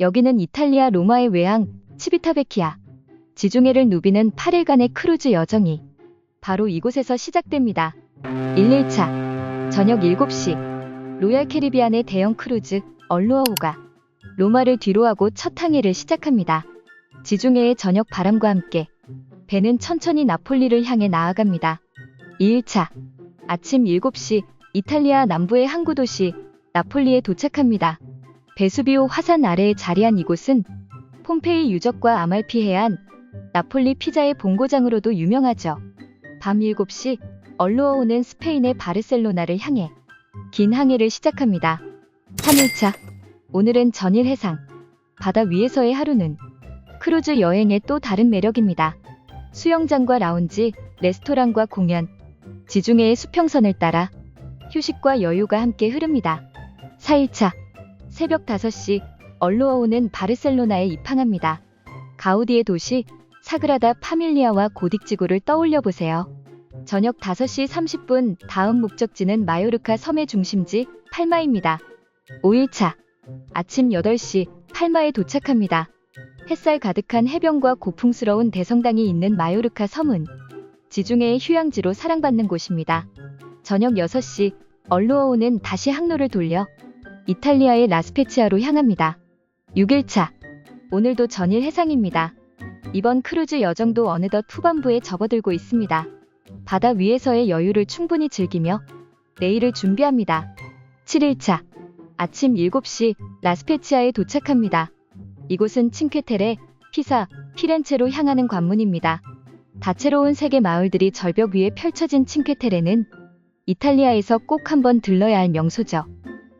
여기는 이탈리아 로마의 외항 치비타베키아. 지중해를 누비는 8일간의 크루즈 여정이 바로 이곳에서 시작됩니다. 1일차 저녁 7시 로얄 캐리비안의 대형 크루즈 얼루어호가 로마를 뒤로하고 첫 항해를 시작합니다. 지중해의 저녁 바람과 함께 배는 천천히 나폴리를 향해 나아갑니다. 2일차 아침 7시 이탈리아 남부의 항구 도시 나폴리에 도착합니다. 베수비오 화산 아래에 자리한 이곳은 폼페이 유적과 아말피 해안, 나폴리 피자의 본고장으로도 유명하죠. 밤 7시 얼루어호는 스페인의 바르셀로나를 향해 긴 항해를 시작합니다. 3일차 오늘은 전일 해상 바다 위에서의 하루는 크루즈 여행의 또 다른 매력입니다. 수영장과 라운지, 레스토랑과 공연, 지중해의 수평선을 따라 휴식과 여유가 함께 흐릅니다. 4일차 새벽 5시 얼루어호는 바르셀로나에 입항합니다. 가우디의 도시 사그라다 파밀리아와 고딕 지구를 떠올려 보세요. 저녁 5시 30분 다음 목적지는 마요르카 섬의 중심지 팔마입니다. 5일차 아침 8시 팔마에 도착합니다. 햇살 가득한 해변과 고풍스러운 대성당이 있는 마요르카 섬은 지중해의 휴양지로 사랑받는 곳입니다. 저녁 6시 얼루어호는 다시 항로를 돌려 이탈리아의 라스페치아로 향합니다. 6일차 오늘도 전일 해상입니다. 이번 크루즈 여정도 어느덧 후반부에 접어들고 있습니다. 바다 위에서의 여유를 충분히 즐기며 내일을 준비합니다. 7일차 아침 7시 라스페치아에 도착합니다. 이곳은 칭쾌테레, 피사, 피렌체로 향하는 관문입니다. 다채로운 세계 마을들이 절벽 위에 펼쳐진 칭쾌테레는 이탈리아에서 꼭 한번 들러야 할 명소죠.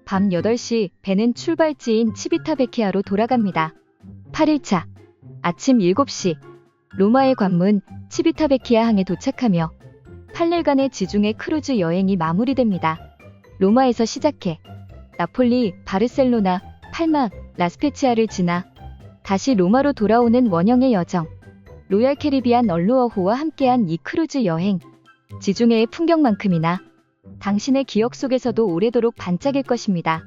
밤 8시 배는 출발지인 치비타베키아로 돌아갑니다. 8일차 아침 7시 로마의 관문 치비타베키아 항에 도착하며 8일간의 지중해 크루즈 여행이 마무리됩니다. 로마에서 시작해 나폴리, 바르셀로나, 팔마, 라스페치아를 지나 다시 로마로 돌아오는 원형의 여정. 로얄 캐리비안 얼루어호와 함께한 이 크루즈 여행. 지중해의 풍경만큼이나 당신의 기억 속에서도 오래도록 반짝일 것입니다.